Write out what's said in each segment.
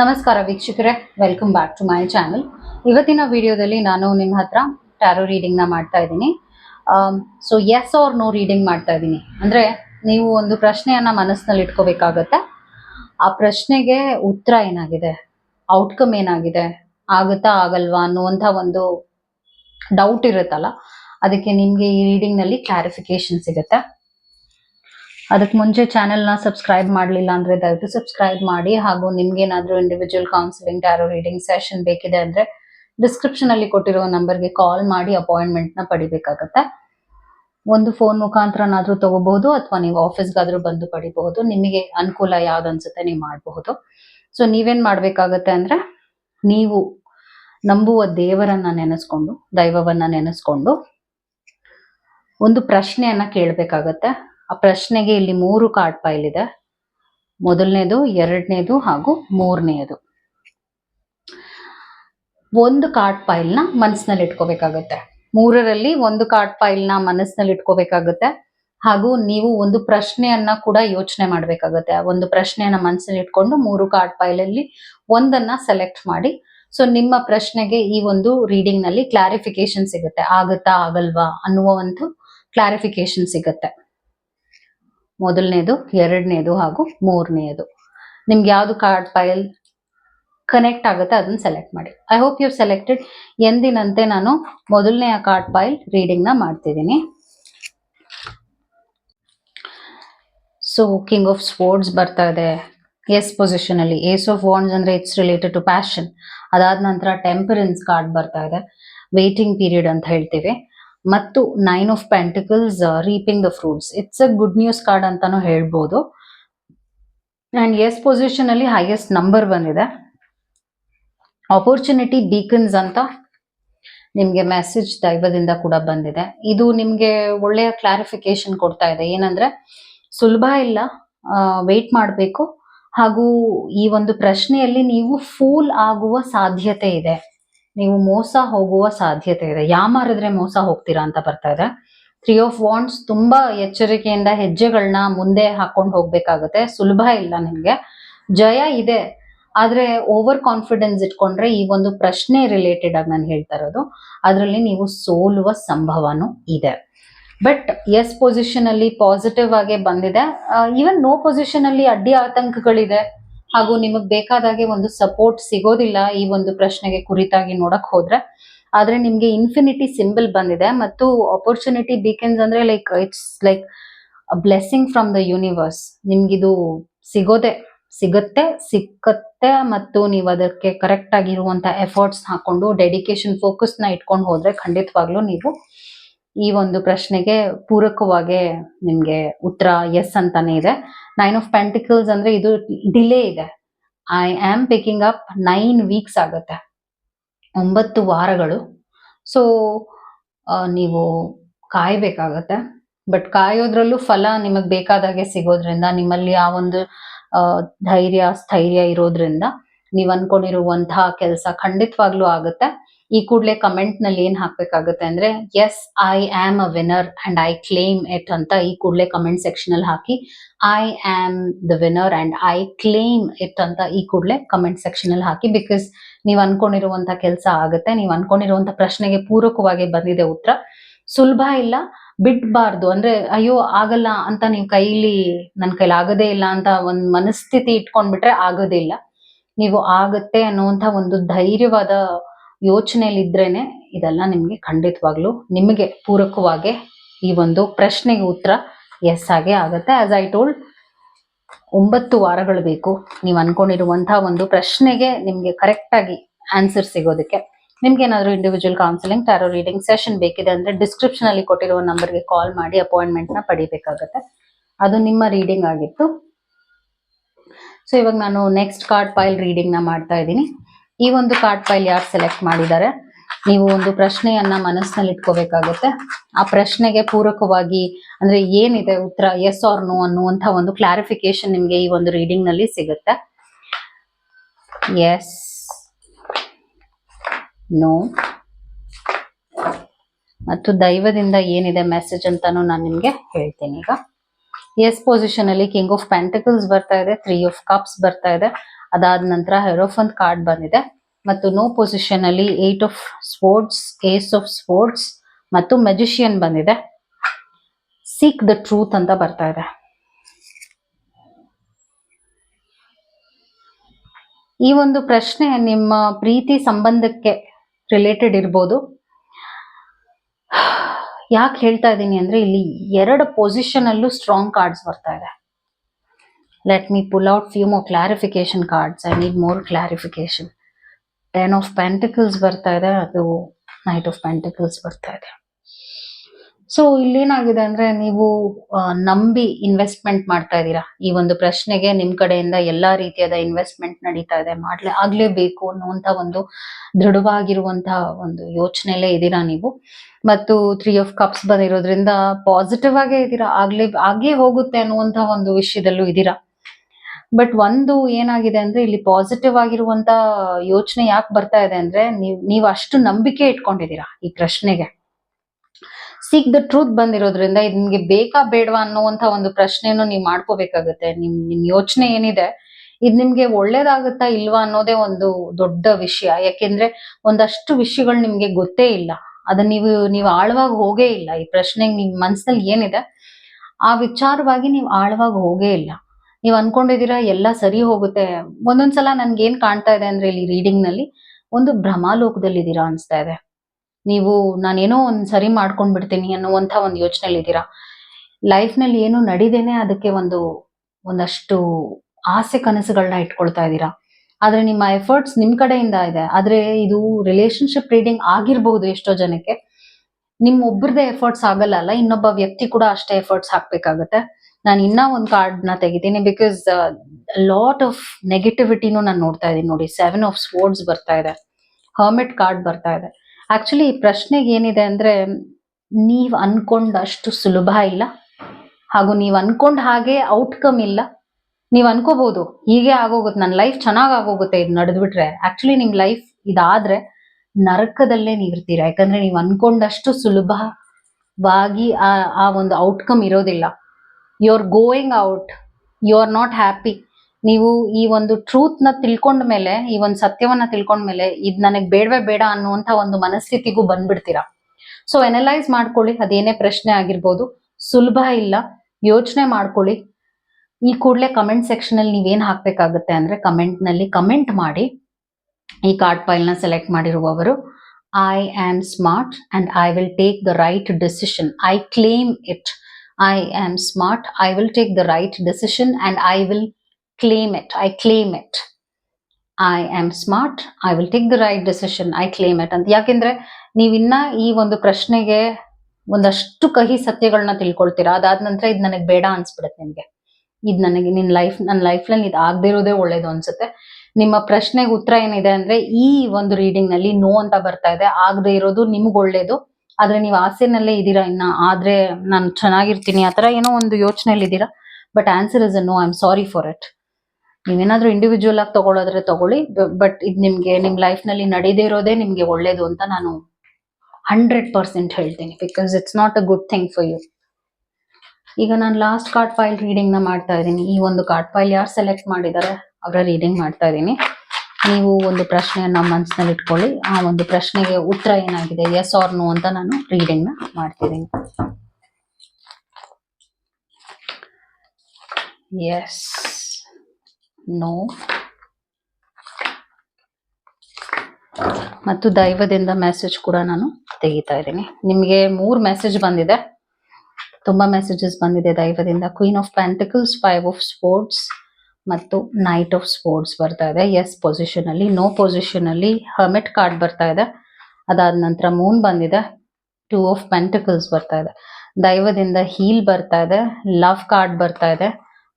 ನಮಸ್ಕಾರ ವೀಕ್ಷಕರೇ welcome back to my channel ಇವತ್ತಿನ ವಿಡಿಯೋದಲ್ಲಿ ನಾನು ನಿಮ್ಮ ಹತ್ರ ಟ್ಯಾರೋ ರೀಡಿಂಗ್ನ ಮಾಡ್ತಾ ಇದ್ದೀನಿ. So yes or no reading ಮಾಡ್ತಾ ಇದ್ದೀನಿ. ಅಂದರೆ ನೀವು ಒಂದು ಪ್ರಶ್ನೆಯನ್ನು ಮನಸ್ಸಿನಲ್ಲಿ ಇಟ್ಕೋಬೇಕಾಗತ್ತೆ. ಆ ಪ್ರಶ್ನೆಗೆ ಉತ್ತರ ಏನಾಗಿದೆ? ಔಟ್ಕಮ್ ಏನಾಗಿದೆ? ಆಗುತ್ತಾ, ಆಗಲ್ವಾ ಅನ್ನುವಂಥ ಒಂದು ಡೌಟ್ ಇರುತ್ತಲ್ಲ, ಅದಕ್ಕೆ ನಿಮಗೆ ಈ ರೀಡಿಂಗ್ನಲ್ಲಿ ಕ್ಲಾರಿಫಿಕೇಶನ್ ಸಿಗುತ್ತೆ. ಅದಕ್ಕೆ ಮುಂಚೆ ಚಾನೆಲ್ನ ಸಬ್ಸ್ಕ್ರೈಬ್ ಮಾಡಲಿಲ್ಲ ಅಂದ್ರೆ ದಯವಿಟ್ಟು ಸಬ್ಸ್ಕ್ರೈಬ್ ಮಾಡಿ ಹಾಗೂ ನಿಮ್ಗೇನಾದರೂ individual counselling tarot reading session ಬೇಕಿದೆ ಅಂದ್ರೆ ಡಿಸ್ಕ್ರಿಪ್ಷನ್ ಅಲ್ಲಿ ಕೊಟ್ಟಿರೋ ನಂಬರ್ಗೆ ಕಾಲ್ ಮಾಡಿ ಅಪಾಯಿಂಟ್ಮೆಂಟ್ನ ಪಡಿಬೇಕಾಗತ್ತೆ. ಒಂದು ಫೋನ್ ಮುಖಾಂತರನಾದರೂ ತಗೋಬಹುದು ಅಥವಾ ನೀವು ಆಫೀಸ್ಗಾದರೂ ಬಂದು ಪಡಿಬಹುದು. ನಿಮಗೆ ಅನುಕೂಲ ಯಾವ್ದು ಅನ್ಸುತ್ತೆ ನೀವು ಮಾಡಬಹುದು. ಸೊ ನೀವೇನ್ ಮಾಡಬೇಕಾಗತ್ತೆ ಅಂದ್ರೆ ನೀವು ನಂಬುವ ದೇವರನ್ನ ನೆನೆಸ್ಕೊಂಡು, ದೈವವನ್ನ ನೆನೆಸ್ಕೊಂಡು ಒಂದು ಪ್ರಶ್ನೆಯನ್ನ ಕೇಳಬೇಕಾಗತ್ತೆ. ಆ ಪ್ರಶ್ನೆಗೆ ಇಲ್ಲಿ ಮೂರು ಕಾರ್ಡ್ ಪೈಲ್ ಇದೆ. ಮೊದಲನೇದು, ಎರಡನೇದು ಹಾಗೂ ಮೂರನೆಯದು ಒಂದು ಕಾರ್ಡ್ ಪೈಲ್ನ ಮನಸ್ಸಿನಲ್ಲಿ ಇಟ್ಕೋಬೇಕಾಗುತ್ತೆ. ಮೂರರಲ್ಲಿ ಒಂದು ಕಾರ್ಡ್ ಪೈಲ್ನ ಮನಸ್ಸಿನಲ್ಲಿ ಇಟ್ಕೋಬೇಕಾಗುತ್ತೆ. ಹಾಗೂ ನೀವು ಒಂದು ಪ್ರಶ್ನೆಯನ್ನ ಕೂಡ ಯೋಚನೆ ಮಾಡಬೇಕಾಗುತ್ತೆ. ಒಂದು ಪ್ರಶ್ನೆಯನ್ನ ಮನಸ್ಸಲ್ಲಿ ಇಟ್ಕೊಂಡು ಮೂರು ಕಾರ್ಡ್ ಫೈಲಲ್ಲಿ ಒಂದನ್ನ ಸೆಲೆಕ್ಟ್ ಮಾಡಿ. ಸೊ ನಿಮ್ಮ ಪ್ರಶ್ನೆಗೆ ಈ ಒಂದು ರೀಡಿಂಗ್ನಲ್ಲಿ ಕ್ಲಾರಿಫಿಕೇಶನ್ ಸಿಗುತ್ತೆ. ಆಗುತ್ತಾ, ಆಗಲ್ವಾ ಅನ್ನುವ ಒಂದು ಕ್ಲಾರಿಫಿಕೇಶನ್ ಸಿಗುತ್ತೆ. ಮೊದಲನೇದು, ಎರಡನೇದು ಹಾಗೂ ಮೂರನೆಯದು ನಿಮ್ಗೆ ಯಾವುದು ಕಾರ್ಡ್ ಫೈಲ್ ಕನೆಕ್ಟ್ ಆಗುತ್ತೆ ಅದನ್ನ ಸೆಲೆಕ್ಟ್ ಮಾಡಿ. ಐ ಹೋಪ್ ಯು ಸೆಲೆಕ್ಟೆಡ್ ಎಂದಿನಂತೆ ನಾನು ಮೊದಲನೆಯ ಕಾರ್ಡ್ ಫೈಲ್ ರೀಡಿಂಗ್ನ ಮಾಡ್ತಿದ್ದೀನಿ. ಸೊ ಕಿಂಗ್ ಆಫ್ ಸ್ಪೋರ್ಟ್ಸ್ ಬರ್ತಾ ಇದೆ. ಎಸ್ ಪೊಸಿಷನ್ ಅಲ್ಲಿ. ಏಸ್ ಆಫ್ ವಾಂಡ್ಸ್ ಅಂದ್ರೆ ಇಟ್ಸ್ ರಿಲೇಟೆಡ್ ಟು ಪ್ಯಾಷನ್ ಅದಾದ ನಂತರ ಟೆಂಪರೆನ್ಸ್ ಕಾರ್ಡ್ ಬರ್ತಾ ಇದೆ. ವೇಟಿಂಗ್ ಪೀರಿಯಡ್ ಅಂತ ಹೇಳ್ತೀವಿ. ಮತ್ತು nine of pentacles reaping the fruits it's a good news card ಅಂತಾನು ಹೇಳ್ಬೋದು. ಆ್ಯಂಡ್ ಎಸ್ ಪೊಸಿಷನ್ ಅಲ್ಲಿ ಹೈಯೆಸ್ಟ್ ನಂಬರ್ ಬಂದಿದೆ. ಆಪರ್ಚುನಿಟಿ ಬೀಕನ್ಸ್ ಅಂತ ನಿಮಗೆ ಮೆಸೇಜ್ ದೈವದಿಂದ ಕೂಡ ಬಂದಿದೆ. ಇದು ನಿಮಗೆ ಒಳ್ಳೆಯ ಕ್ಲಾರಿಫಿಕೇಶನ್ ಕೊಡ್ತಾ ಇದೆ. ಏನಂದ್ರೆ, ಸುಲಭ ಇಲ್ಲ ವೆಯ್ಟ್ ಮಾಡಬೇಕು. ಹಾಗೂ ಈ ಒಂದು ಪ್ರಶ್ನೆಯಲ್ಲಿ ನೀವು ಫೂಲ್ ಆಗುವ ಸಾಧ್ಯತೆ ಇದೆ. ನೀವು ಮೋಸ ಹೋಗುವ ಸಾಧ್ಯತೆ ಇದೆ. ಯಾಮಾರಿದ್ರೆ ಮೋಸ ಹೋಗ್ತೀರಾ ಅಂತ ಬರ್ತಾ ಇದೆ. ತ್ರೀ ಆಫ್ ವಾಂಡ್ಸ್ ತುಂಬಾ ಎಚ್ಚರಿಕೆಯಿಂದ ಹೆಜ್ಜೆಗಳನ್ನ ಮುಂದೆ ಹಾಕೊಂಡು ಹೋಗ್ಬೇಕಾಗುತ್ತೆ. ಸುಲಭ ಇಲ್ಲ ನಿಮ್ಗೆ. ಜಯ ಇದೆ. ಆದ್ರೆ ಓವರ್ ಕಾನ್ಫಿಡೆನ್ಸ್ ಇಟ್ಕೊಂಡ್ರೆ ಈ ಒಂದು ಪ್ರಶ್ನೆ ರಿಲೇಟೆಡ್ ಆಗಿ ನಾನು ಹೇಳ್ತಾ ಇರೋದು. ಅದರಲ್ಲಿ ನೀವು ಸೋಲುವ ಸಂಭವನೂ ಇದೆ. ಬಟ್ ಎಸ್ ಪೊಸಿಷನ್ ಅಲ್ಲಿ ಪಾಸಿಟಿವ್ ಆಗಿ ಬಂದಿದೆ. ಈವನ್ ನೋ ಪೊಸಿಷನ್ ಅಲ್ಲಿ ಅಡ್ಡಿ ಆತಂಕಗಳಿದೆ. ಹಾಗೂ ನಿಮಗ್ ಬೇಕಾದಾಗೆ ಒಂದು ಸಪೋರ್ಟ್ ಸಿಗೋದಿಲ್ಲ ಈ ಒಂದು ಪ್ರಶ್ನೆಗೆ ಕುರಿತಾಗಿ ನೋಡಕ್ ಹೋದ್ರೆ. ಆದ್ರೆ ನಿಮ್ಗೆ ಇನ್ಫಿನಿಟಿ ಸಿಂಬಲ್ ಬಂದಿದೆ ಮತ್ತು ಆಪರ್ಚುನಿಟಿ ಬೀಕೆನ್ಸ್ ಅಂದ್ರೆ like it's like blessing from the universe ನಿಮ್ಗಿದು ಸಿಗೋದೆ, ಸಿಗತ್ತೆ, ಸಿಕ್ಕತ್ತೆ ಮತ್ತು ನೀವು ಅದಕ್ಕೆ ಕರೆಕ್ಟ್ ಆಗಿರುವಂತಹ ಎಫರ್ಟ್ಸ್ ಹಾಕೊಂಡು ಡೆಡಿಕೇಶನ್ ಫೋಕಸ್ನ ಇಟ್ಕೊಂಡು ಹೋದ್ರೆ ಖಂಡಿತವಾಗ್ಲೂ ನೀವು ಈ ಒಂದು ಪ್ರಶ್ನೆಗೆ ಪೂರಕವಾಗಿ ನಿಮಗೆ ಉತ್ತರ ಎಸ್ ಅಂತಾನೆ ಇದೆ. ನೈನ್ ಆಫ್ ಪೆಂಟಿಕಲ್ಸ್ ಅಂದ್ರೆ ಇದು ಡಿಲೇ ಇದೆ. I am picking up nine weeks ಆಗುತ್ತೆ. ಒಂಬತ್ತು ವಾರಗಳು. ಸೊ ನೀವು ಕಾಯಬೇಕಾಗತ್ತೆ. ಬಟ್ ಕಾಯೋದ್ರಲ್ಲೂ ಫಲ ನಿಮಗೆ ಬೇಕಾದಾಗೆ ಸಿಗೋದ್ರಿಂದ, ನಿಮ್ಮಲ್ಲಿ ಆ ಒಂದು ಧೈರ್ಯ, ಸ್ಥೈರ್ಯ ಇರೋದ್ರಿಂದ, ನೀವು ಅನ್ಕೊಂಡಿರುವಂತಹ ಕೆಲಸ ಖಂಡಿತವಾಗ್ಲೂ ಆಗುತ್ತೆ. ಈ ಕೂಡಲೇ ಕಮೆಂಟ್ನಲ್ಲಿ ಏನ್ ಹಾಕ್ಬೇಕಾಗುತ್ತೆ ಅಂದ್ರೆ yes I am a winner and I claim it ಅಂತ ಈ ಕೂಡಲೇ ಕಮೆಂಟ್ ಸೆಕ್ಷನ್ ಅಲ್ಲಿ ಹಾಕಿ I am the winner and I claim it ಅಂತ ಈ ಕೂಡಲೇ ಕಮೆಂಟ್ ಸೆಕ್ಷನ್ ಅಲ್ಲಿ ಹಾಕಿ ಬಿಕಾಸ್ ನೀವ್ ಅನ್ಕೊಂಡಿರುವಂತ ಕೆಲಸ ಆಗುತ್ತೆ, ನೀವು ಅನ್ಕೊಂಡಿರುವಂತ ಪ್ರಶ್ನೆಗೆ ಪೂರಕವಾಗಿ ಬಂದಿದೆ ಉತ್ತರ. ಸುಲಭ ಇಲ್ಲ, ಬಿಡ್ಬಾರ್ದು. ಅಂದ್ರೆ, ಅಯ್ಯೋ, ಆಗಲ್ಲ ಅಂತ ನೀವು ಕೈಲಿ, ನನ್ ಕೈಲಿ ಆಗದೇ ಇಲ್ಲ ಅಂತ ಒಂದ್ ಮನಸ್ಥಿತಿ ಇಟ್ಕೊಂಡ್ಬಿಟ್ರೆ ಆಗೋದೇ ಇಲ್ಲ. ನೀವು ಆಗತ್ತೆ ಅನ್ನುವಂತ ಒಂದು ಧೈರ್ಯವಾದ ಯೋಚನೆಯಲ್ಲಿ ಇದ್ರೇನೆ ಇದೆಲ್ಲ ನಿಮಗೆ ಖಂಡಿತವಾಗ್ಲು ನಿಮಗೆ ಪೂರಕವಾಗಿ ಈ ಒಂದು ಪ್ರಶ್ನೆಗೆ ಉತ್ತರ ಎಸ್ ಆಗೇ ಆಗುತ್ತೆ. ಆಸ್ ಐ ಟೋಲ್ಡ್ ಒಂಬತ್ತು ವಾರಗಳು ಬೇಕು. ನೀವು ಅನ್ಕೊಂಡಿರುವಂತಹ ಒಂದು ಪ್ರಶ್ನೆಗೆ ನಿಮಗೆ ಕರೆಕ್ಟಾಗಿ ಆನ್ಸರ್ ಸಿಗೋದಕ್ಕೆ. ನಿಮ್ಗೆ ಏನಾದರೂ individual counselling tarot reading session ಬೇಕಿದೆ ಅಂದ್ರೆ ಡಿಸ್ಕ್ರಿಪ್ಷನ್ ಅಲ್ಲಿ ಕೊಟ್ಟಿರುವ ನಂಬರ್ಗೆ ಕಾಲ್ ಮಾಡಿ ಅಪಾಯಿಂಟ್ಮೆಂಟ್ನ ಪಡಿಬೇಕಾಗತ್ತೆ. ಅದು ನಿಮ್ಮ ರೀಡಿಂಗ್ ಆಗಿತ್ತು. ಸೊ ಇವಾಗ ನಾನು ನೆಕ್ಸ್ಟ್ ಕಾರ್ಡ್ ಫೈಲ್ ರೀಡಿಂಗ್ನ ಮಾಡ್ತಾ ಇದ್ದೀನಿ. ಈ ಒಂದು ಕಾರ್ಡ್ ಫೈಲ್ ಯಾರು ಸೆಲೆಕ್ಟ್ ಮಾಡಿದ್ದಾರೆ? ನೀವು ಒಂದು ಪ್ರಶ್ನೆಯನ್ನ ಮನಸ್ಸಿನಲ್ಲಿ ಇಟ್ಕೋಬೇಕಾಗುತ್ತೆ ಆ ಪ್ರಶ್ನೆಗೆ ಪೂರಕವಾಗಿ ಅಂದ್ರೆ ಏನಿದೆ ಉತ್ತರ ಎಸ್ ಆರ್ ನೋ ಅನ್ನುವಂತ ಒಂದು ಕ್ಲಾರಿಫಿಕೇಶನ್ ನಿಮ್ಗೆ ಈ ಒಂದು ರೀಡಿಂಗ್ನಲ್ಲಿ ಸಿಗುತ್ತೆ. ಎಸ್ ನೋ ಮತ್ತು ದೈವದಿಂದ ಏನಿದೆ ಮೆಸೇಜ್ ಅಂತಾನು ನಾನು ನಿಮ್ಗೆ ಹೇಳ್ತೀನಿ ಈಗ. ಎಸ್ ಪೊಸಿಷನ್ ಅಲ್ಲಿ ಕಿಂಗ್ ಆಫ್ ಪ್ಯಾಂಟಿಕಲ್ಸ್ ಬರ್ತಾ ಇದೆ ತ್ರೀ ಆಫ್ ಕಪ್ಸ್ ಬರ್ತಾ ಇದೆ. ಅದಾದ ನಂತರ ಹೆರೋಫನ್ ಕಾರ್ಡ್ ಬಂದಿದೆ. ಮತ್ತು ನೋ ಪೊಸಿಷನ್ ಅಲ್ಲಿ eight of swords ace of swords ಮತ್ತು ಮೆಜಿಷಿಯನ್ ಬಂದಿದೆ. ಸೀಕ್ ದ ಟ್ರೂತ್ ಅಂತ ಬರ್ತಾ ಇದೆ. ಈ ಒಂದು ಪ್ರಶ್ನೆ ನಿಮ್ಮ ಪ್ರೀತಿ ಸಂಬಂಧಕ್ಕೆ ರಿಲೇಟೆಡ್ ಇರ್ಬೋದು. ಯಾಕೆ ಹೇಳ್ತಾ ಇದ್ದೀನಿ ಅಂದ್ರೆ ಇಲ್ಲಿ ಎರಡು ಪೊಸಿಷನ್ ಅಲ್ಲೂ ಸ್ಟ್ರಾಂಗ್ ಕಾರ್ಡ್ಸ್ ಬರ್ತಾ ಇದೆ. Let me pull out few more clarification cards I need more clarification ten of pentacles ಬರ್ತಾ ಇದೆ, ಅದು ನೈಟ್ ಆಫ್ ಪೆಂಟಿಕಲ್ಸ್ ಬರ್ತಾ ಇದೆ. ಸೊ ಇಲ್ಲೇನಾಗಿದೆ ಅಂದ್ರೆ ನೀವು ನಂಬಿ ಇನ್ವೆಸ್ಟ್ಮೆಂಟ್ ಮಾಡ್ತಾ ಇದ್ದೀರಾ. ಈ ಒಂದು ಪ್ರಶ್ನೆಗೆ ನಿಮ್ ಕಡೆಯಿಂದ ಎಲ್ಲಾ ರೀತಿಯಾದ ಇನ್ವೆಸ್ಟ್ಮೆಂಟ್ ನಡೀತಾ ಇದೆ. ಮಾಡ್ಲೆ, ಆಗ್ಲೇಬೇಕು ಅನ್ನುವಂತ ಒಂದು ದೃಢವಾಗಿರುವಂತಹ ಒಂದು ಯೋಚನೆಯಲ್ಲೇ ಇದ್ದೀರಾ ನೀವು. ಮತ್ತು ತ್ರೀ ಆಫ್ ಕಪ್ಸ್ ಬಂದಿರೋದ್ರಿಂದ ಪಾಸಿಟಿವ್ ಆಗೇ ಇದ್ದೀರಾ. ಆಗ್ಲೇ, ಆಗೇ ಹೋಗುತ್ತೆ ಅನ್ನುವಂತಹ ಒಂದು ವಿಷಯದಲ್ಲೂ ಇದ್ದೀರಾ. ಬಟ್ ಒಂದು ಏನಾಗಿದೆ ಅಂದ್ರೆ ಇಲ್ಲಿ ಪಾಸಿಟಿವ್ ಆಗಿರುವಂತ ಯೋಚನೆ ಯಾಕೆ ಬರ್ತಾ ಇದೆ ಅಂದ್ರೆ ನೀವ್, ನೀವು ಅಷ್ಟು ನಂಬಿಕೆ ಇಟ್ಕೊಂಡಿದ್ದೀರಾ ಈ ಪ್ರಶ್ನೆಗೆ. ಸಿಕ್ ದ ಟ್ರೂತ್ ಬಂದಿರೋದ್ರಿಂದ ಇದು ನಿಮ್ಗೆ ಬೇಕಾ ಬೇಡವಾ ಅನ್ನುವಂತ ಒಂದು ಪ್ರಶ್ನೆಯನ್ನು ನೀವು ಮಾಡ್ಕೋಬೇಕಾಗುತ್ತೆ. ನಿಮ್ ನಿಮ್ ಯೋಚನೆ ಏನಿದೆ, ಇದು ನಿಮ್ಗೆ ಒಳ್ಳೇದಾಗುತ್ತಾ ಇಲ್ವಾ ಅನ್ನೋದೇ ಒಂದು ದೊಡ್ಡ ವಿಷಯ. ಯಾಕೆಂದ್ರೆ ಒಂದಷ್ಟು ವಿಷಯಗಳು ನಿಮ್ಗೆ ಗೊತ್ತೇ ಇಲ್ಲ. ಅದನ್ನ ನೀವು ನೀವು ಆಳವಾಗಿ ಹೋಗೇ ಇಲ್ಲ. ಈ ಪ್ರಶ್ನೆಗೆ ನಿಮ್ ಮನ್ಸಲ್ಲಿ ಏನಿದೆ, ಆ ವಿಚಾರವಾಗಿ ನೀವು ಆಳವಾಗಿ ಹೋಗೇ ಇಲ್ಲ. ನೀವು ಅನ್ಕೊಂಡಿದ್ದೀರಾ ಎಲ್ಲ ಸರಿ ಹೋಗುತ್ತೆ. ಒಂದೊಂದ್ಸಲ ನನ್ಗೆ ಏನ್ ಕಾಣ್ತಾ ಇದೆ ಅಂದ್ರೆ ಇಲ್ಲಿ ರೀಡಿಂಗ್ನಲ್ಲಿ ಒಂದು ಭ್ರಮಾಲೋಕದಲ್ಲಿ ಇದ್ದೀರಾ ಅನ್ಸ್ತಾ ಇದೆ. ನೀವು ನಾನೇನೋ ಒಂದ್ ಸರಿ ಮಾಡ್ಕೊಂಡ್ ಬಿಡ್ತೀನಿ ಅನ್ನುವಂತ ಒಂದು ಯೋಚನೆಯಲ್ಲಿ ಇದ್ದೀರಾ ಲೈಫ್ನಲ್ಲಿ ಏನು ನಡಿದೇನೆ ಅದಕ್ಕೆ ಒಂದು, ಒಂದಷ್ಟು ಆಸೆ ಕನಸುಗಳನ್ನ ಇಟ್ಕೊಳ್ತಾ ಇದ್ದೀರಾ? ಆದ್ರೆ ನಿಮ್ಮ ಎಫರ್ಟ್ಸ್ ನಿಮ್ ಕಡೆಯಿಂದ ಇದೆ. ಆದ್ರೆ ಇದು ರಿಲೇಶನ್ಶಿಪ್ ರೀಡಿಂಗ್ ಆಗಿರ್ಬಹುದು ಎಷ್ಟೋ ಜನಕ್ಕೆ. ನಿಮ್ ಒಬ್ಬರದೇ ಎಫರ್ಟ್ಸ್ ಆಗಲ್ಲ ಅಲ್ಲ, ಇನ್ನೊಬ್ಬ ವ್ಯಕ್ತಿ ಕೂಡ ಅಷ್ಟೇ ಎಫರ್ಟ್ಸ್ ಹಾಕ್ಬೇಕಾಗತ್ತೆ. ನಾನು ಇನ್ನೂ ಒಂದು ಕಾರ್ಡ್ನ ತೆಗಿತೀನಿ ಬಿಕಾಸ್ ಲಾಟ್ ಆಫ್ ನೆಗೆಟಿವಿಟಿನೂ ನಾನು ನೋಡ್ತಾ ಇದ್ದೀನಿ ನೋಡಿ. ಸೆವೆನ್ ಆಫ್ ಸ್ಪೋರ್ಟ್ಸ್ ಬರ್ತಾ ಇದೆ. ಹರ್ಮಿಟ್ ಕಾರ್ಡ್ ಬರ್ತಾ ಇದೆ. ಆ್ಯಕ್ಚುಲಿ ಈ ಪ್ರಶ್ನೆಗೆ ಏನಿದೆ ಅಂದ್ರೆ, ನೀವು ಅನ್ಕೊಂಡಷ್ಟು ಸುಲಭ ಇಲ್ಲ? ಹಾಗೂ ನೀವು ಅನ್ಕೊಂಡ್ ಹಾಗೆ ಔಟ್ಕಮ್ ಇಲ್ಲ? ನೀವು ಅನ್ಕೋಬಹುದು ಹೀಗೆ ಆಗೋಗುತ್ತೆ. ನನ್ನ ಲೈಫ್ ಚೆನ್ನಾಗಿ ಆಗೋಗುತ್ತೆ ಇದು ನಡೆದ್ಬಿಟ್ರೆ. ಆಕ್ಚುಲಿ ನಿಮ್ಮ ಲೈಫ್ ಇದಾದ್ರೆ ನರಕದಲ್ಲೇ ನೀವಿರ್ತೀರಾ? ಯಾಕಂದ್ರೆ ನೀವು ಅನ್ಕೊಂಡಷ್ಟು ಸುಲಭವಾಗಿ ಆ ಆ ಒಂದು ಔಟ್ಕಮ್ ಇರೋದಿಲ್ಲ. You are going out you are not happy ನೀವು ಈ ಒಂದು ಟ್ರೂತ್ನ ತಿಳ್ಕೊಂಡ ಮೇಲೆ, ಈ ಒಂದು ಸತ್ಯವನ್ನ ತಿಳ್ಕೊಂಡ ಮೇಲೆ, ಇದು ನನಗೆ ಬೇಡವೇ ಬೇಡ ಅನ್ನುವಂಥ ಒಂದು ಮನಸ್ಥಿತಿಗೂ ಬಂದ್ಬಿಡ್ತೀರಾ? ಸೊ ಎನಲೈಸ್ ಮಾಡ್ಕೊಳ್ಳಿ. ಅದೇನೇ ಪ್ರಶ್ನೆ ಆಗಿರ್ಬೋದು. ಸುಲಭ ಇಲ್ಲ. ಯೋಚನೆ ಮಾಡ್ಕೊಳ್ಳಿ. ಈ ಕೂಡಲೇ ಕಮೆಂಟ್ ಸೆಕ್ಷನ್ ಅಲ್ಲಿ ನೀವೇನ್ ಹಾಕ್ಬೇಕಾಗುತ್ತೆ ಅಂದ್ರೆ ಕಮೆಂಟ್ನಲ್ಲಿ ಕಮೆಂಟ್ ಮಾಡಿ. ಈ ಕಾರ್ಡ್ ಫೈಲ್ನ select ಮಾಡಿರುವವರು I am smart and I will take the right decision I claim it I am smart I will take the right decision and I will claim it. I claim it. I am smart I will take the right decision I claim it ಅಂತ. ಯಾಕೆಂದ್ರೆ ನೀವಿನ್ನ ಈ ಒಂದು ಪ್ರಶ್ನೆಗೆ ಒಂದಷ್ಟು ಕಹಿ ಸತ್ಯಗಳನ್ನ ತಿಳ್ಕೊಳ್ತೀರಾ? ಅದಾದ ನಂತರ ಇದು ನನಗೆ ಬೇಡ ಅನ್ಸ್ಬಿಡುತ್ತೆ ನಿಮಗೆ. ಇದು ನನಗೆ ನಿನ್ ಲೈಫ್ ನನ್ನ ಲೈಫ್ನಲ್ಲಿ ಇದು ಆಗದೆ ಇರೋದೇ ಒಳ್ಳೇದು ಅನ್ಸುತ್ತೆ. ನಿಮ್ಮ ಪ್ರಶ್ನೆಗೆ ಉತ್ತರ ಏನಿದೆ ಅಂದ್ರೆ ಈ ಒಂದು ರೀಡಿಂಗ್ನಲ್ಲಿ ನೋ ಅಂತ ಬರ್ತಾ ಇದೆ. ಆಗದೆ ಇರೋದು ನಿಮ್ಗೆ ಒಳ್ಳೇದು. ಆದ್ರೆ ನೀವು ಆಸೆನಲ್ಲೇ ಇದ್ದೀರಾ ಇನ್ನ? ಆದ್ರೆ ನಾನು ಚೆನ್ನಾಗಿರ್ತೀನಿ. ಆ ಆತರ ಏನೋ ಒಂದು ಯೋಚನೆಯಲ್ಲಿ ಇದ್ದೀರಾ? But answer is a no I am sorry for it ನೀವೇನಾದ್ರೂ ಇಂಡಿವಿಜುವಲ್ ಆಗಿ ತಗೊಳ್ಳೋದ್ರೆ ತಗೊಳ್ಳಿ. ಬಟ್ ಇದು ನಿಮ್ಗೆ, ನಿಮ್ ಲೈಫ್ನಲ್ಲಿ ನಡೀದೇ ಇರೋದೇ ನಿಮ್ಗೆ ಒಳ್ಳೇದು ಅಂತ ನಾನು ಹಂಡ್ರೆಡ್ ಪರ್ಸೆಂಟ್ ಹೇಳ್ತೀನಿ. Because it's not a good thing for you ಈಗ ನಾನು ಲಾಸ್ಟ್ ಕಾರ್ಡ್ ಫೈಲ್ ರೀಡಿಂಗ್ನ ಮಾಡ್ತಾ ಇದ್ದೀನಿ. ಈ ಒಂದು ಕಾರ್ಡ್ ಫೈಲ್ ಯಾರು ಸೆಲೆಕ್ಟ್ ಮಾಡಿದ್ದಾರೆ ಅವರ ರೀಡಿಂಗ್ ಮಾಡ್ತಾ ಇದ್ದೀನಿ. ನೀವು ಒಂದು ಪ್ರಶ್ನೆಯನ್ನ ಮನಸ್ಸಿನಲ್ಲಿ ಇಟ್ಕೊಳ್ಳಿ. ಆ ಒಂದು ಪ್ರಶ್ನೆಗೆ ಉತ್ತರ ಏನಾಗಿದೆ? ಎಸ್ ಆರ್ ನೋ ಅಂತ ನಾನು ರೀಡಿಂಗ್ನ ಮಾಡ್ತಿದ್ದೀನಿ. ಎಸ್ ನೋ ಮತ್ತು ದೈವದಿಂದ ಮೆಸೇಜ್ ಕೂಡ ನಾನು ತೆಗಿತಾ ಇದ್ದೀನಿ. ನಿಮಗೆ ಮೂರು ಮೆಸೇಜ್ ಬಂದಿದೆ. ತುಂಬಾ ಮೆಸೇಜಸ್ ಬಂದಿದೆ ದೈವದಿಂದ. Queen of pentacles five of swords ಮತ್ತು ನೈಟ್ ಆಫ್ ಸ್ಪೋರ್ಟ್ಸ್ ಬರ್ತಾ ಇದೆ. ಎಸ್ ಪೊಸಿಷನ್ ಅಲ್ಲಿ ನೋ ಪೊಸಿಷನ್ ಅಲ್ಲಿ ಹರ್ಮಿಟ್ ಕಾರ್ಡ್ ಬರ್ತಾ ಇದೆ. ಅದಾದ ನಂತರ ಮೂನ್ ಬಂದಿದೆ. ಟೂ ಆಫ್ ಪೆಂಟಿಕಲ್ಸ್ ಬರ್ತಾ ಇದೆ. ದೈವದಿಂದ ಹೀಲ್ ಬರ್ತಾ ಇದೆ. ಲವ್ ಕಾರ್ಡ್ ಬರ್ತಾ ಇದೆ.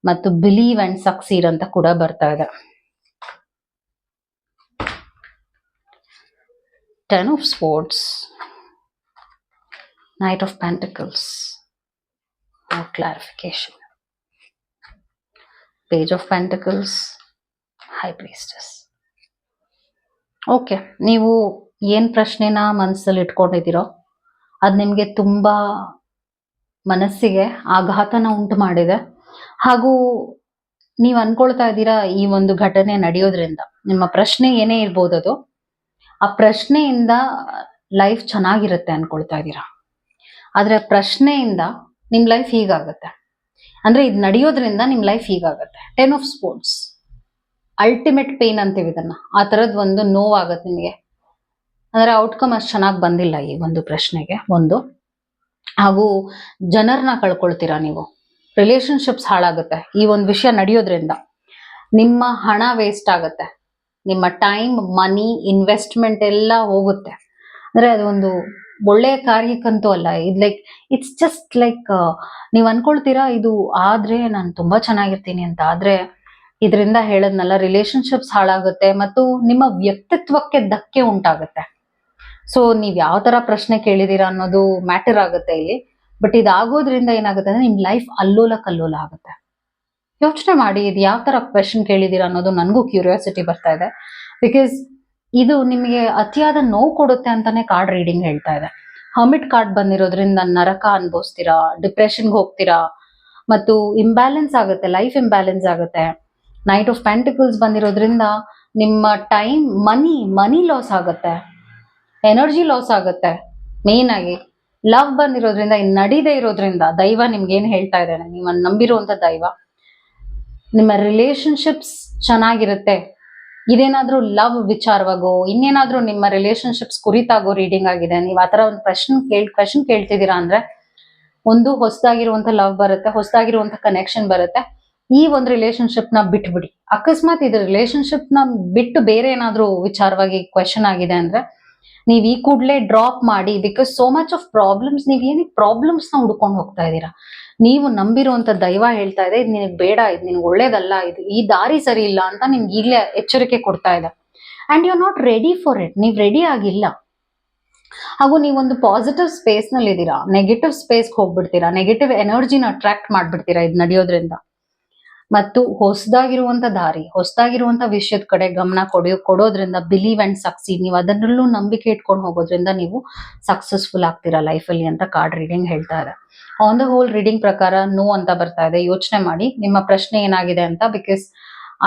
ಮತ್ತು ಬಿಲೀವ್ ಅಂಡ್ ಸಕ್ಸೀಡ್ ಅಂತ ಕೂಡ ಬರ್ತಾ ಇದೆ. Ten of swords knight of pentacles clarification page of pentacles high priestess okay ನೀವು ಏನು ಪ್ರಶ್ನೆನ ಮನಸ್ಸಲ್ಲಿ ಇಟ್ಕೊಂಡಿದ್ದೀರೋ ಅದು ನಿಮಗೆ ತುಂಬ ಮನಸ್ಸಿಗೆ ಆಘಾತನ ಉಂಟು ಮಾಡಿದೆ. ಹಾಗೂ ನೀವು ಅನ್ಕೊಳ್ತಾ ಇದ್ದೀರಾ ಈ ಒಂದು ಘಟನೆ ನಡೆಯೋದ್ರಿಂದ. ನಿಮ್ಮ ಪ್ರಶ್ನೆ ಏನೇ ಇರ್ಬೋದು ಅದು. ಆ ಪ್ರಶ್ನೆಯಿಂದ ಲೈಫ್ ಚೆನ್ನಾಗಿರುತ್ತೆ ಅನ್ಕೊಳ್ತಾ ಇದ್ದೀರಾ. ಆದರೆ ಪ್ರಶ್ನೆಯಿಂದ ನಿಮ್ಮ ಲೈಫ್ ಹೀಗಾಗತ್ತೆ. ಅಂದ್ರೆ ಇದು ನಡೆಯೋದ್ರಿಂದ ನಿಮ್ಮ life ಹೀಗಾಗುತ್ತೆ. Ten of swords ultimate pain ಅಂತೀವಿ ಇದನ್ನ. ಆ ತರದ್ ಒಂದು ನೋವಾಗುತ್ತೆ ನಿಮಗೆ. ಅಂದ್ರೆ ಔಟ್ಕಮ್ ಅಷ್ಟು ಚೆನ್ನಾಗಿ ಬಂದಿಲ್ಲ ಈ ಒಂದು ಪ್ರಶ್ನೆಗೆ. ಒಂದು. ಹಾಗೂ ಜನರನ್ನ ಕಳ್ಕೊಳ್ತೀರಾ ನೀವು? ರಿಲೇಶನ್ಶಿಪ್ಸ್ ಹಾಳಾಗುತ್ತೆ. ಈ ಒಂದು ವಿಷಯ ನಡೆಯೋದ್ರಿಂದ ನಿಮ್ಮ ಹಣ ವೇಸ್ಟ್ ಆಗುತ್ತೆ. ನಿಮ್ಮ ಟೈಮ್ ಮನಿ ಇನ್ವೆಸ್ಟ್ಮೆಂಟ್ ಎಲ್ಲ ಹೋಗುತ್ತೆ. ಅಂದ್ರೆ ಅದೊಂದು ಒಳ್ಳೆಯ ಕಾರ್ಯಕ್ಕಂತೂ ಅಲ್ಲ. ಇದು ಲೈಕ್ ಇಟ್ಸ್ ಜಸ್ಟ್ ಲೈಕ್ ನೀವು ಅನ್ಕೊಳ್ತೀರಾ ಇದು ಆದ್ರೆ ನಾನು ತುಂಬಾ ಚೆನ್ನಾಗಿರ್ತೀನಿ ಅಂತ. ಆದ್ರೆ ಇದರಿಂದ ಹೇಳದ್ನಲ್ಲ ರಿಲೇಶನ್ಶಿಪ್ಸ್ ಹಾಳಾಗುತ್ತೆ ಮತ್ತು ನಿಮ್ಮ ವ್ಯಕ್ತಿತ್ವಕ್ಕೆ ಧಕ್ಕೆ ಉಂಟಾಗುತ್ತೆ. ಸೊ ನೀವು ಯಾವ ತರ ಪ್ರಶ್ನೆ ಕೇಳಿದೀರಾ ಅನ್ನೋದು ಮ್ಯಾಟರ್ ಆಗುತ್ತೆ ಇಲ್ಲಿ. ಬಟ್ ಇದಾಗೋದ್ರಿಂದ ಏನಾಗುತ್ತೆ ಅಂದ್ರೆ ನಿಮ್ ಲೈಫ್ ಅಲ್ಲೋಲ ಕಲ್ಲೋಲ ಆಗುತ್ತೆ. ಯೋಚನೆ ಮಾಡಿ, ಇದು ಯಾವ ತರ ಕ್ವೆಶನ್ ಕೇಳಿದೀರಾ ಅನ್ನೋದು ನನಗೂ ಕ್ಯೂರಿಯಾಸಿಟಿ ಬರ್ತಾ ಇದೆ. ಬಿಕಾಸ್ ಇದು ನಿಮಗೆ ಅತಿಯಾದ ನೋವು ಕೊಡುತ್ತೆ ಅಂತಾನೆ ಕಾರ್ಡ್ ರೀಡಿಂಗ್ ಹೇಳ್ತಾ ಇದೆ. ಹಮಿಟ್ ಕಾರ್ಡ್ ಬಂದಿರೋದ್ರಿಂದ ನರಕ ಅನ್ಭವಿಸ್ತೀರಾ ಡಿಪ್ರೆಷನ್ಗೆ ಹೋಗ್ತೀರಾ, ಮತ್ತು ಇಂಬ್ಯಾಲೆನ್ಸ್ ಆಗುತ್ತೆ ಲೈಫ್ ಇಂಬ್ಯಾಲೆನ್ಸ್ ಆಗುತ್ತೆ. ನೈಟ್ ಆಫ್ ಪ್ಯಾಂಟಿಕಲ್ಸ್ ಬಂದಿರೋದ್ರಿಂದ ನಿಮ್ಮ ಟೈಮ್ ಮನಿ ಮನಿ ಲಾಸ್ ಆಗುತ್ತೆ. ಎನರ್ಜಿ ಲಾಸ್ ಆಗುತ್ತೆ. ಮೇನ್ ಆಗಿ ಲವ್ ಬಂದಿರೋದ್ರಿಂದ ನಡೀದೇ ಇರೋದ್ರಿಂದ ದೈವ ನಿಮ್ಗೆ ಏನ್ ಹೇಳ್ತಾ ಇದ್ದಾನೆ? ನೀವು ನಂಬಿರುವಂತ ದೈವ. ನಿಮ್ಮ ರಿಲೇಶನ್ಶಿಪ್ಸ್ ಚೆನ್ನಾಗಿರುತ್ತೆ. ಇದೇನಾದ್ರೂ ಲವ್ ವಿಚಾರವಾಗೋ, ಇನ್ನೇನಾದ್ರೂ ನಿಮ್ಮ ರಿಲೇಶನ್ಶಿಪ್ಸ್ ಕುರಿತಾಗೋ ರೀಡಿಂಗ್ ಆಗಿದೆ, ನೀವು ಆತರ ಒಂದು ಪ್ರಶ್ನೆ ಕೇಳ್ ಕ್ವಶನ್ ಕೇಳ್ತಿದ್ದೀರಾ ಅಂದ್ರೆ, ಒಂದು ಹೊಸದಾಗಿರುವಂತ ಲವ್ ಬರುತ್ತೆ ಹೊಸದಾಗಿರುವಂತ ಕನೆಕ್ಷನ್ ಬರುತ್ತೆ, ಈ ಒಂದು ರಿಲೇಶನ್ಶಿಪ್ನ ಬಿಟ್ಬಿಡಿ. ಅಕಸ್ಮಾತ್ ಇದು ರಿಲೇಶನ್ಶಿಪ್ನ ಬಿಟ್ಟು ಬೇರೆ ಏನಾದ್ರೂ ವಿಚಾರವಾಗಿ ಕ್ವೆಶನ್ ಆಗಿದೆ ಅಂದ್ರೆ, ನೀವ್ ಈ ಕೂಡ್ಲೆ ಡ್ರಾಪ್ ಮಾಡಿ because so much of problems ನೀವ್ ಏನಕ್ಕೆ ಪ್ರಾಬ್ಲಮ್ಸ್ನ ಹುಡ್ಕೊಂಡು ಹೋಗ್ತಾ ಇದ್ದೀರಾ ನೀವು ನಂಬಿರುವಂತ ದೈವ ಹೇಳ್ತಾ ಇದೆ, ಇದು ನಿನಗೆ ಬೇಡ, ಇದು ನಿನ್ಗೆ ಒಳ್ಳೇದಲ್ಲ, ಇದು ಈ ದಾರಿ ಸರಿ ಇಲ್ಲ ಅಂತ ನಿಮ್ಗೆ ಈಗಲೇ ಎಚ್ಚರಿಕೆ ಕೊಡ್ತಾ ಇದೆ. And you are not ready for it ನೀವ್ ರೆಡಿ ಆಗಿಲ್ಲ. ಹಾಗೂ ನೀವೊಂದು ಪಾಸಿಟಿವ್ ಸ್ಪೇಸ್ನಲ್ಲಿ ಇದ್ದೀರಾ ನೆಗೆಟಿವ್ ಸ್ಪೇಸ್ ಹೋಗ್ಬಿಡ್ತೀರಾ ನೆಗೆಟಿವ್ ಎನರ್ಜಿನ ಅಟ್ರಾಕ್ಟ್ ಮಾಡ್ಬಿಡ್ತೀರಾ ಇದು ನಡೆಯೋದ್ರಿಂದ. ಮತ್ತು ಹೊಸದಾಗಿರುವಂತ ದಾರಿ, ಹೊಸದಾಗಿರುವಂತ ವಿಷಯದ ಕಡೆ ಗಮನ ಕೊಡಿ, ಕೊಡೋದ್ರಿಂದ ಬಿಲೀವ್ ಅಂಡ್ ಸಕ್ಸೀಡ್ ನೀವು ಅದನ್ನಲ್ಲೂ ನಂಬಿಕೆ ಇಟ್ಕೊಂಡು ಹೋಗೋದ್ರಿಂದ ನೀವು ಸಕ್ಸಸ್ಫುಲ್ ಆಗ್ತೀರಾ ಲೈಫಲ್ಲಿ ಅಂತ ಕಾರ್ಡ್ ರೀಡಿಂಗ್ ಹೇಳ್ತಾ ಇದೆ. ಆನ್ ದ ಹೋಲ್ ರೀಡಿಂಗ್ ಪ್ರಕಾರ ನೋ ಅಂತ ಬರ್ತಾ ಇದೆ. ಯೋಚನೆ ಮಾಡಿ. ನಿಮ್ಮ ಪ್ರಶ್ನೆ ಏನಾಗಿದೆ ಅಂತ because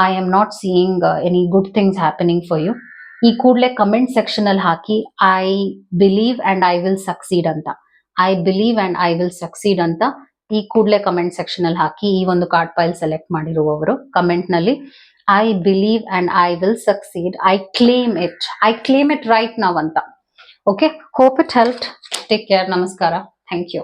I am not seeing any good things happening for you ಈ ಕೂಡಲೇ ಕಮೆಂಟ್ ಸೆಕ್ಷನ್ ಅಲ್ಲಿ ಹಾಕಿ I believe and I will succeed ಅಂತ. I believe and I will succeed ಅಂತ ಈ ಕೂಡಲೇ ಕಮೆಂಟ್ ಸೆಕ್ಷನ್ ಅಲ್ಲಿ ಹಾಕಿ ಈ ಒಂದು ಕಾರ್ಡ್ ಫೈಲ್ ಸೆಲೆಕ್ಟ್ ಮಾಡಿರುವವರು ಕಮೆಂಟ್ನಲ್ಲಿ I believe and I will succeed I claim it I claim it right now ಅಂತ. Okay hope it help take care ನಮಸ್ಕಾರ ಥ್ಯಾಂಕ್ ಯು